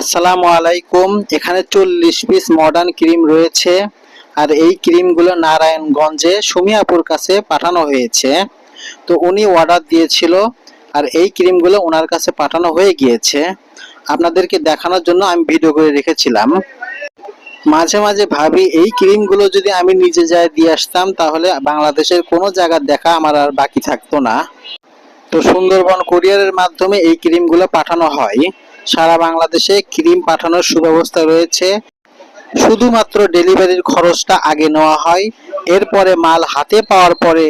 আসসালামু আলাইকুম। এখানে চল্লিশ পিস মডার্ন ক্রিম রয়েছে। আর এই ক্রিমগুলো নারায়ণগঞ্জে সুমিয়াপুর কাছে পাঠানো হয়েছে। তো উনি অর্ডার দিয়েছিল। আর এই ক্রিমগুলো ওনার কাছে পাঠানো হয়ে গিয়েছে। আপনাদেরকে দেখানোর জন্য আমি ভিডিও করে রেখেছিলাম। মাঝে মাঝে ভাবি, এই ক্রিমগুলো যদি আমি নিজে যাই দিয়ে আসতাম, তাহলে বাংলাদেশের কোনো জায়গা দেখা আমার আর বাকি থাকতো না। তো সুন্দরবন কুরিয়ারের মাধ্যমে এই ক্রিমগুলো পাঠানো হয়। সারা বাংলাদেশে ক্রিম পাঠানোর সুব্যবস্থা রয়েছে। শুধুমাত্র ডেলিভারির খরচটা আগে নেওয়া হয়। এরপরে মাল হাতে পাওয়ার পরে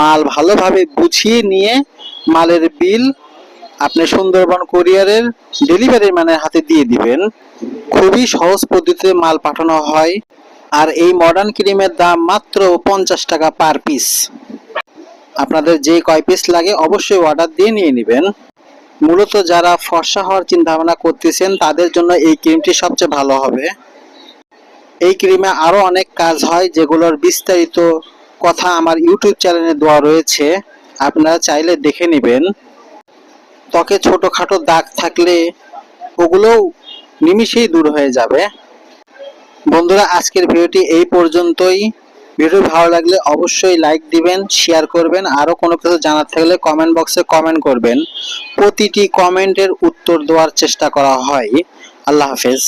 মাল ভালোভাবে বুঝিয়ে নিয়ে মালের বিল আপনি সুন্দরবন কুরিয়ারের ডেলিভারি ম্যানের হাতে দিয়ে দিবেন। খুবই সহজ পদ্ধতিতে মাল পাঠানো হয়। আর এই মডার্ন ক্রিমের দাম মাত্র পঞ্চাশ টাকা পার পিস আপনাদের যে কয় পিস লাগে অবশ্যই অর্ডার দিয়ে নিয়ে নেবেন। মূলত যারা ফর্সা হওয়ার চিন্তা ভাবনা করতেছেন, তাদের জন্য এই ক্রিমটি সবচেয়ে ভালো হবে। এই ক্রিমে আরও অনেক কাজ হয়, যেগুলোর বিস্তারিত কথা আমার ইউটিউব চ্যানেলে দেওয়া রয়েছে। আপনারা চাইলে দেখে নেবেন। ত্বকে ছোটখাটো দাগ থাকলে ওগুলোও নিমিষেই দূর হয়ে যাবে। বন্ধুরা, আজকের ভিডিওটি এই পর্যন্তই। ভিডিও ভালো লাগলে অবশ্যই লাইক দিবেন শেয়ার করবেন। আরও কোনো কিছু জানার থাকলে কমেন্ট বক্সে কমেন্ট করবেন। প্রতিটি কমেন্টের উত্তর দেওয়ার চেষ্টা করা হয়। আল্লাহ হাফেজ।